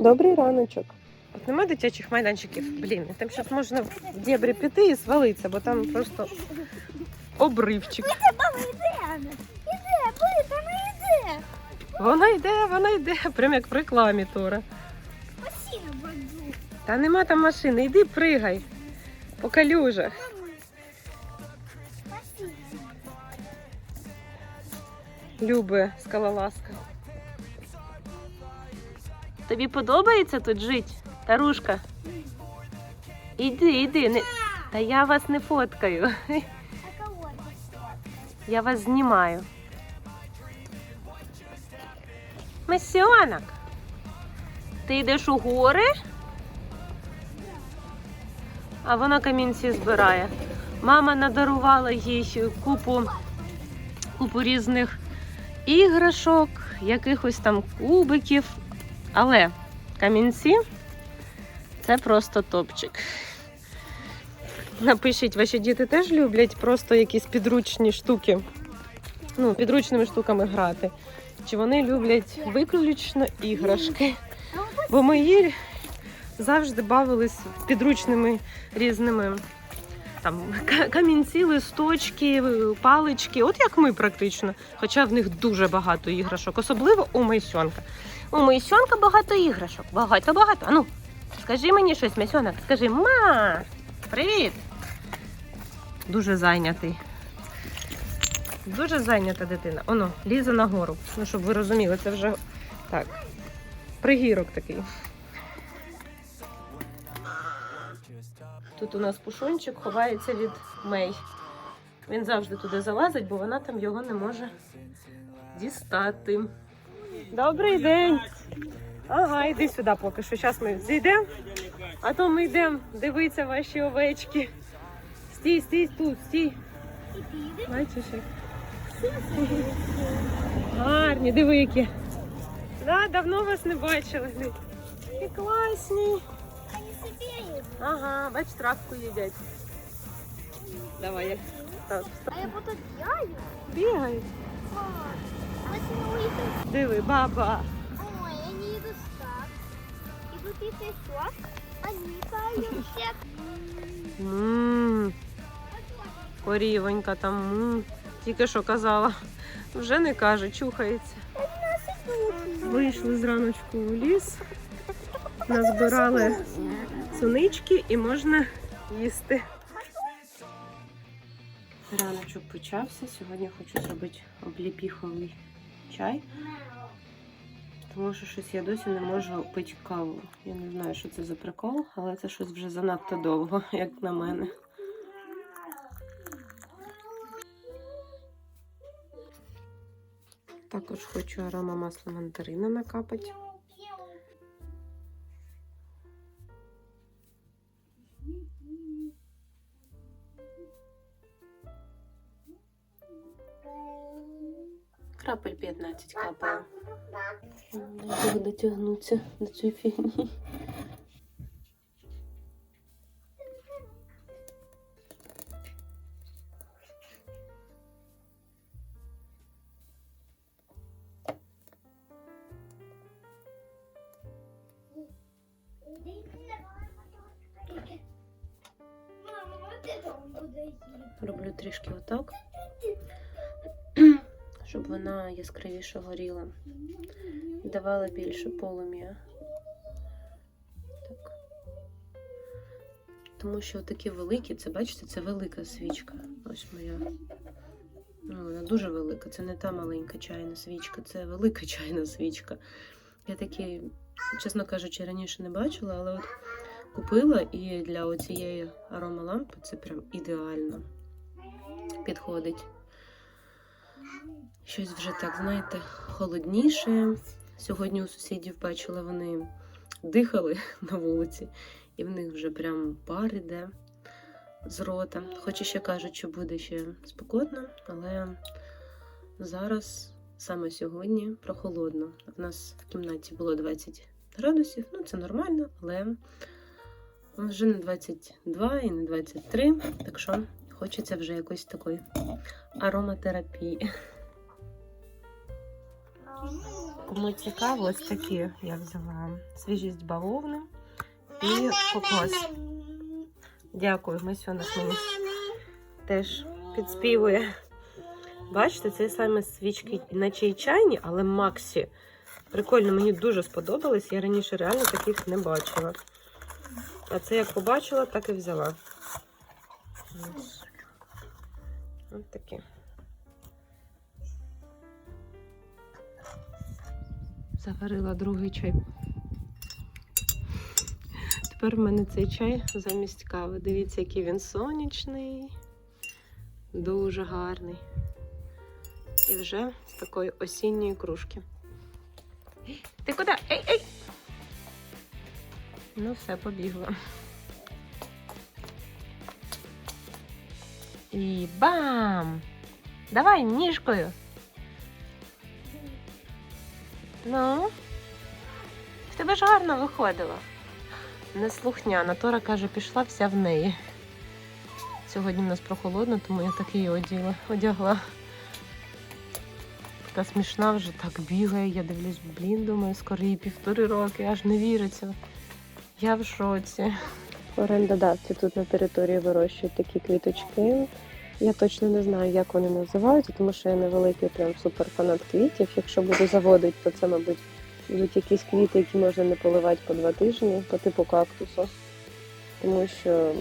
Добрий раночок. От нема дитячих майданчиків. Блін, там зараз можна в дєбрі піти і свалитися, бо там просто обривчик. Баба, іде, Анна. Іде, бить, вона іде. Вона йде, вона йде, прям як в рекламі Тора. Постійно баджу. Та нема там машини, йди пригай по калюжах. Любе скалолазка. Тобі подобається тут жити, Тарушка? Іди, іди. Не... Та я вас не фоткаю. Я вас знімаю. Масьонок, ти йдеш у гори? А вона камінці збирає. Мама надарувала їй купу, купу різних іграшок, якихось там кубиків. Але камінці це просто топчик. Напишіть, ваші діти теж люблять просто якісь підручні штуки, ну, підручними штуками грати. Чи вони люблять виключно іграшки? Бо мої завжди бавились підручними різними там камінці, листочки, палички, от як ми практично. Хоча в них дуже багато іграшок, особливо у Майсьонка. У Майсьонка багато іграшок. Багато-багато. Ану, скажи мені щось, Майсьонок, скажи, ма, привіт! Дуже зайнятий. Дуже зайнята дитина. Оно, лізе на гору. Ну, щоб ви розуміли, це вже так. Пригірок такий. Тут у нас пушончик ховається від Мей. Він завжди туди залазить, бо вона там його не може дістати. Добрий день! Ага, йди сюди поки що. Зараз ми зійдемо, а то ми йдемо дивитися ваші овечки. Стій, стій тут, стій. Бачиш, гарні, диви які. Да, давно вас не бачили. І класні. Ага, бач, травку їдять. Давай я. А я потім бігаю. бігай. Диви, баба. Ой, они идут так. Идут и еще. Они поют Ммм, корівонька там. м Тільки що казала. Вже не каже, чухається. Вийшли зраночку у ліс, назбирали сунички і можна їсти. Раночок почався. Сьогодні хочу зробити обліпіховий чай. Тому що щось я досі не можу пити каву. Я не знаю, що це за прикол, але це щось вже занадто довго, як на мене. Також хочу арома масла мандарина накапати. Крапель 15 капає. Як дотягнутися до цієї фігні. Мама, вот это он буде їсти. Роблю трішки отак, Щоб вона яскравіше горіла давала більше полум'я. Так. Тому що такі великі, це бачите, це велика свічка. Ось моя. Ну, вона дуже велика. Це не та маленька чайна свічка, це велика чайна свічка. Я такі, чесно кажучи, раніше не бачила, але от купила і для оцієї аромалампи це прям ідеально підходить. Щось вже так, знаєте, холодніше. Сьогодні у сусідів бачила, вони дихали на вулиці, і в них вже прям пар іде з рота. Хоч ще кажуть, що буде ще спекотно, але зараз, саме сьогодні, прохолодно. В нас в кімнаті було 20 градусів, ну це нормально, але вже не 22 і не 23, так що хочеться вже якоїсь такої ароматерапії. Кому цікаво, ось такі я взяла свіжість бавовни і кокос. Дякую, Масьонок мені теж підспівує. Бачите, це саме свічки, й чайні, але Максі. Прикольно, мені дуже сподобались. Я раніше реально таких не бачила. А це як побачила, так і взяла. Ось. Такі. Заварила другий чай. Тепер в мене цей чай замість кави. Дивіться, який він сонячний, дуже гарний. І вже з такої осінньої кружки. Ти куди? Ей, ей! Ну, все, побігла. І бам! Давай ніжкою. Ну, в тебе ж гарно виходило. Неслухняна. Тора каже, пішла вся в неї. Сьогодні в нас прохолодно, тому я так її оділа, одягла. Така смішна вже так бігає. Я дивлюсь, блін, думаю, скоро їй півтори роки, аж не віриться. Я в шоці. Орендодавці тут на території вирощують такі квіточки. Я точно не знаю, як вони називаються, тому що я не великий прям суперфанат квітів. Якщо буду заводити, то це, мабуть, будуть якісь квіти, які можна не поливати по два тижні, по типу кактусу. Тому що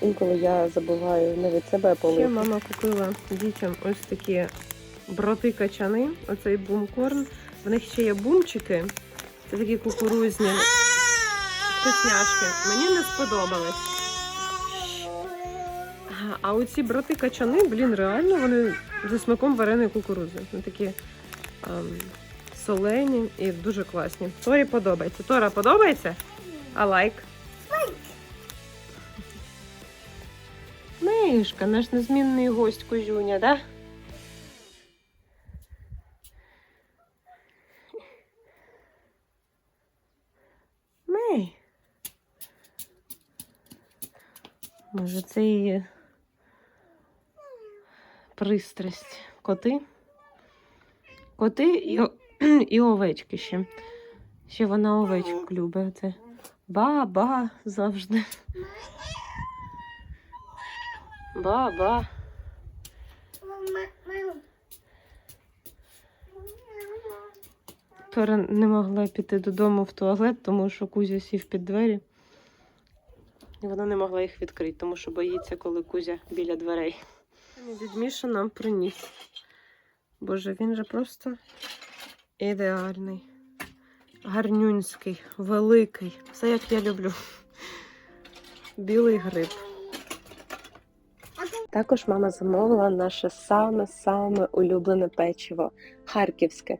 інколи я забуваю навіть себе полити. Ще мама купила дітям ось такі броти качани, оцей бумкорн. В них ще є бумчики. Це такі кукурузні вкусняшки. Мені не сподобались. А оці брати качани, блін, реально вони зі смаком вареної кукурузи. Вони такі ем, солені і дуже класні. Торі подобається. Тора подобається? А лайк? Мишка, наш незмінний гость Кузюня, да? Мей. Може, це її пристрасть. Коти. Коти і, і овечки ще. Ще вона овечок любить. Це ба-ба завжди. Ба-ба. Тора не могла піти додому в туалет, тому що Кузя сів під двері. І вона не могла їх відкрити, тому що боїться, коли Кузя біля дверей. Дід Міша нам приніс. Боже, він же просто ідеальний, гарнюнський, великий. Все як я люблю. Білий гриб. Також мама замовила наше саме-саме улюблене печиво харківське.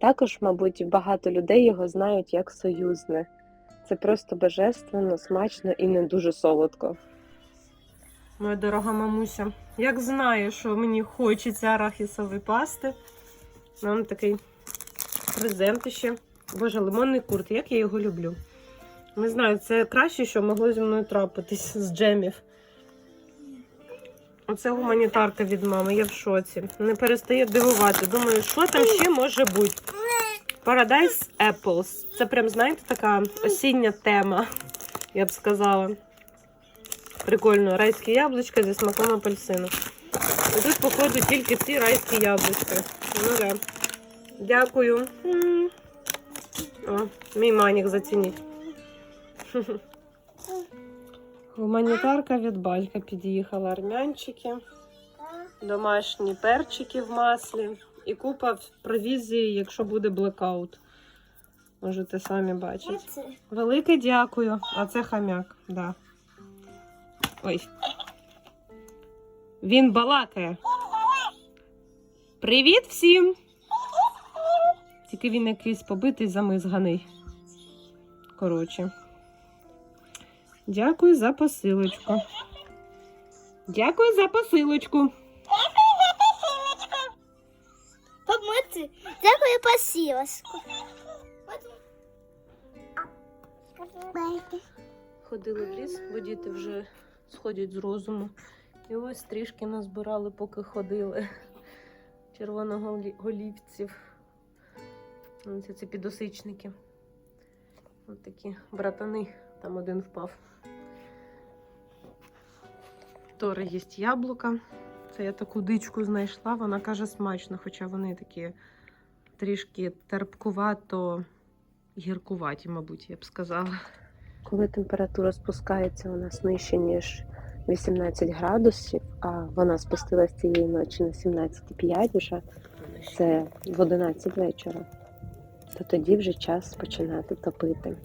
Також, мабуть, багато людей його знають як союзне. Це просто божественно, смачно і не дуже солодко. Моя дорога мамуся, як знає, що мені хочеться арахісової пасти. Нам такий презент ще. Боже, лимонний курт, як я його люблю. Не знаю, це краще, що могло зі мною трапитись з джемів. Оце гуманітарка від мами, я в шоці. Не перестає дивувати. Думаю, що там ще може бути. Paradise Apples. Це прям, знаєте, така осіння тема, я б сказала. Прикольно, райські яблучка зі смаком апельсину. І тут, походу, тільки ці райські яблучка. Ну да. Дякую. О, мій манік зацініть. Гуманітарка від балька під'їхала армянчики, домашні перчики в маслі і купа провізії, якщо буде блекаут. Можете самі бачити. Велике дякую. А це хам'як, да. Ой. Він балакає. Привіт всім! Тільки він якийсь побитий замизганий. Коротше. Дякую за посилочку. Дякую за посилочку. Дякую, спасибо. Ходили в ліс, бо діти вже сходять з розуму. І ось трішки назбирали, поки ходили червоноголівців. Це, це підосичники. Ось такі братани, там один впав. Тори є яблука. Це я таку дичку знайшла. Вона каже смачно, хоча вони такі трішки терпкувато гіркуваті, мабуть, я б сказала. Коли температура спускається у нас нижче, ніж 18 градусів, а вона спустилась цієї ночі на 17,5 вже, це в 11 вечора, то тоді вже час починати топити.